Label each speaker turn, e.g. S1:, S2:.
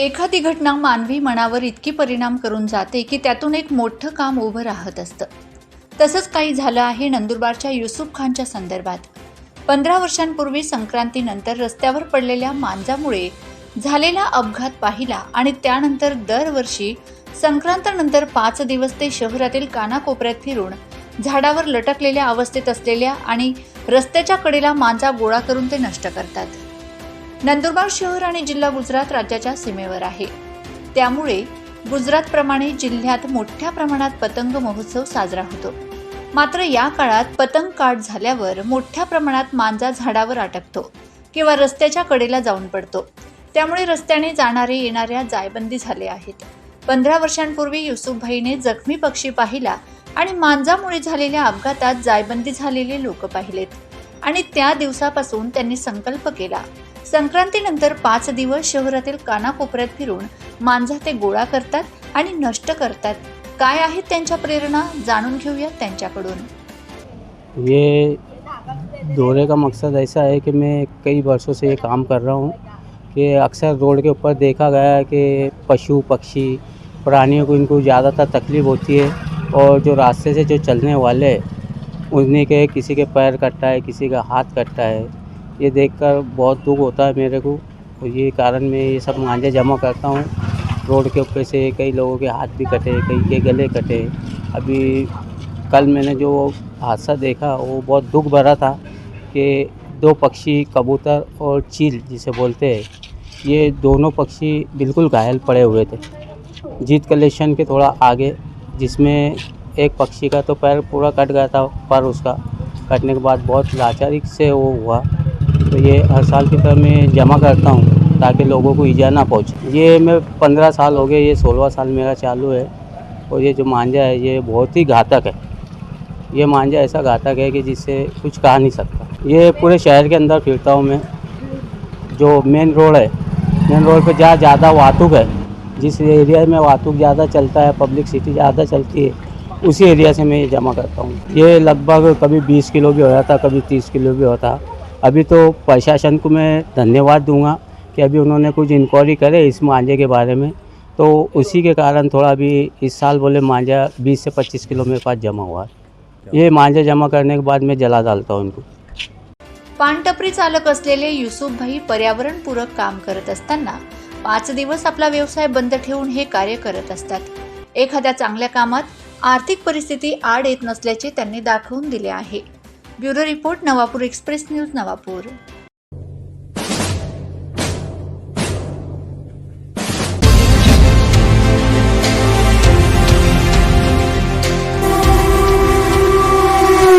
S1: एखादी घटना मानवी मनावर इतकी परिणाम करून जाते की त्यातून एक मोठं काम उभं राहत असतं. तसंच काही झालं आहे नंदुरबारच्या युसुफ खानच्या संदर्भात. पंधरा वर्षांपूर्वी संक्रांतीनंतर रस्त्यावर पडलेल्या मांजामुळे झालेला अपघात पाहिला आणि त्यानंतर दरवर्षी संक्रांतानंतर पाच दिवस ते शहरातील कानाकोपऱ्यात फिरून झाडावर लटकलेल्या अवस्थेत असलेल्या आणि रस्त्याच्या कडेला मांजा गोळा करून ते नष्ट करतात. नंदुरबार शहर आणि जिल्हा गुजरात राज्याच्या सीमेवर आहे. त्यामुळे गुजरातप्रमाणे जिल्ह्यात मोठ्या प्रमाणात पतंग महोत्सव साजरा होतो. मात्र या काळात पतंग काट झाल्यावर मोठ्या प्रमाणात मांजा झाडावर अटकतो किंवा रस्त्याच्या कडेला जाऊन पडतो. त्यामुळे रस्त्याने जाणारे येणाऱ्या जायबंदी झाले आहेत. पंधरा वर्षांपूर्वी युसुफभाईने जखमी पक्षी पाहिला आणि मांजामुळे झालेल्या अपघातात जायबंदी झालेले लोक पाहिलेत. आणि त्या दिवसापासून त्यांनी संकल्प केला. संक्रांतीनंतर पाच दिवस शहरातील कानाकोपऱ्यात फिरून मांजा ते गोळा करतात आणि नष्ट करतात. काय आहेत त्यांच्या प्रेरणा? जाणून घेऊया त्यांच्याकडून.
S2: ये दौरे का मकसद ऐसा है कि मैं कई वर्षों से ये काम कर रहा हूँ कि अक्सर रोड के ऊपर देखा गया है कि पशु पक्षी प्राणियों को इनको ज़्यादातर तकलीफ़ होती है और जो रास्ते से जो चलने वाले उन्हीं के, किसी के पैर कटता है, किसी का हाथ कटता है। ये देखकर बहुत दुख होता है मेरे को। और ये कारण मैं ये सब मांझे जमा करता हूँ। रोड के ऊपर से कई लोगों के हाथ भी कटे, कई के गले कटे। अभी कल मैंने जो हादसा देखा, वो बहुत दुख भरा था कि दो पक्षी, कबूतर और चील जिसे बोलते हैं, ये दोनों पक्षी बिल्कुल घायल पड़े हुए थे। जीत कलेक्शन के थोड़ा आगे, जिसमें एक पक्षी का तो पैर पूरा कट गया था, पर उसका कटने के बाद बहुत लाचारी से वो हुआ। तो ये हर साल की तरह मैं जमा करता हूँ, ताकि लोगों को ईजा ना पहुँचे। ये मैं पंद्रह साल हो गए, ये सोलवा साल मेरा चालू है, और ये जो मांझा है, ये बहुत ही घातक है। ये मांझा ऐसा घातक है कि जिससे कुछ कहा नहीं सकता। ये पूरे शहर के अंदर फिरता हूँ मैं। जो मेन रोड है मेन रोड पर जहाँ ज़्यादा वातुक है, जिस एरिया में वातुक ज़्यादा चलता है पब्लिक सिटी ज़्यादा चलती है उसी एरिया से मैं ये जमा करता हूँ। ये लगभग कभी 20 किलो भी होता था कभी 30 किलो भी होता। अभी तो प्रशासन को मैं धन्यवाद दूंगा कि अभी उन्होंने कुछ इंक्वायरी करे इस मांझे के बारे में। तो उसी के कारण थोड़ा अभी इस साल बोले मांझा 20 से 25 किलो मेरे पास जमा हुआ। है ये मांझा जमा करने के बाद मैं जला डालता हूँ इनको।
S1: पानटपरी चालक असलेले युसुफभाई पर्यावरणपूरक काम करत असताना पाच दिवस आपला व्यवसाय बंद ठेवून हे कार्य करत असतात. एखाद्या चांगल्या कामात आर्थिक परिस्थिती आड येत नसल्याचे त्यांनी दाखवून दिले आहे. Bureau report Navapur express news Navapur.